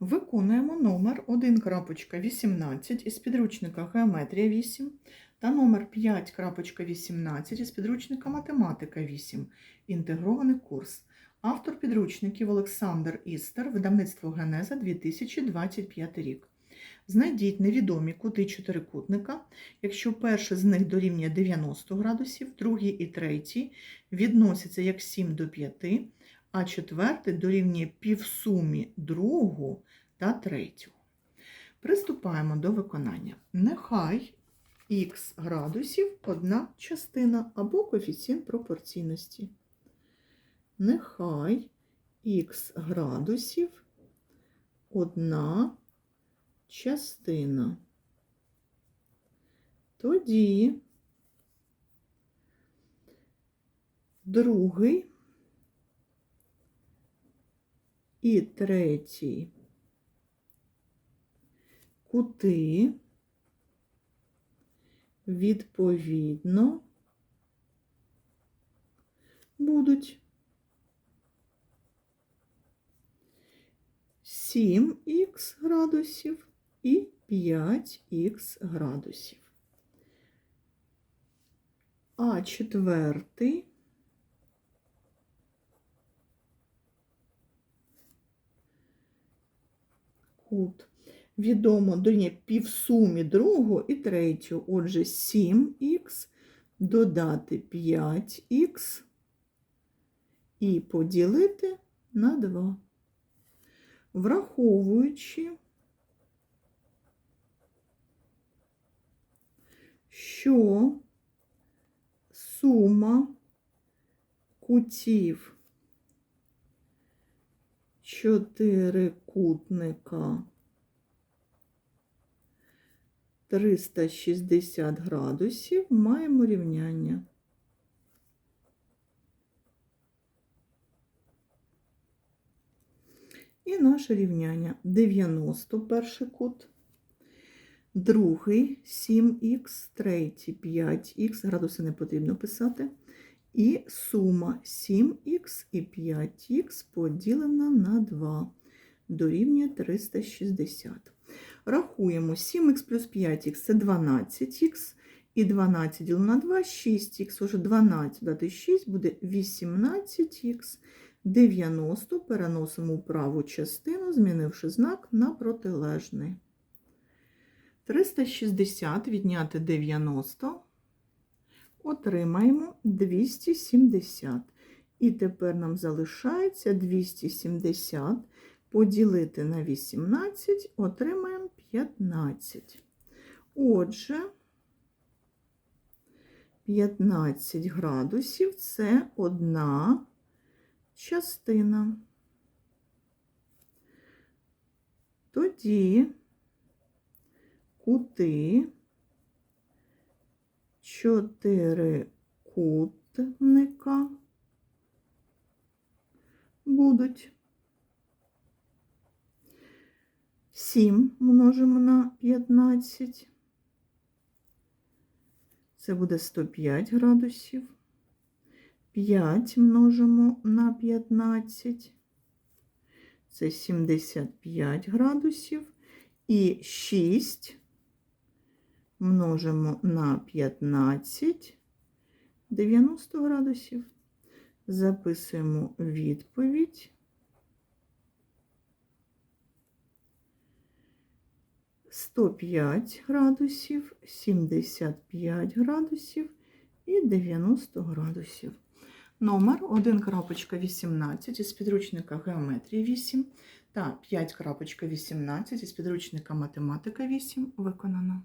Виконуємо номер 1.18 із підручника Геометрія 8 та номер 5.18 із підручника Математика 8. Інтегрований курс. Автор підручників Олександр Істер, видавництво Генеза 2025 рік. Знайдіть невідомі кути чотирикутника, якщо перший з них дорівнює 90 градусів, другий і третій відносяться як 7 до 5, а четвертий дорівнює півсумі другого та третього. Приступаємо до виконання. Нехай х градусів одна частина або коефіцієнт пропорційності. Нехай х градусів одна частина. Тоді другий і третій кути відповідно будуть 7х градусів і 5х градусів. А четвертий кут відомо дорівнює півсумі другого і третього. Отже, 7х додати 5х і поділити на 2. Враховуючи, що сума кутів чотирикутника 360 градусів маємо рівняння. І наше рівняння 91 кут, другий 7х, третій 5х, градуси не потрібно писати. І сума 7х і 5х поділена на 2 дорівнює 360. Рахуємо 7х плюс 5х це 12х, і 12 ділено на 2 6х, уже 12 додати 6 буде 18х. 90 переносимо у праву частину, змінивши знак на протилежний. 360 відняти 90, отримаємо 270. І тепер нам залишається 270 поділити на 18, отримаємо 15. Отже, 15 градусів це одна частина. Тоді кути чотирикутника будуть 7 множимо на 15. Це буде 105 градусів. 5 множимо на 15, це 75 градусів. І 6 множимо на 15, 90 градусів. Записуємо відповідь. 105 градусів, 75 градусів і 90 градусів. Номер 1.18 із підручника Геометрії 8 та 5.18 із підручника Математика 8 виконано.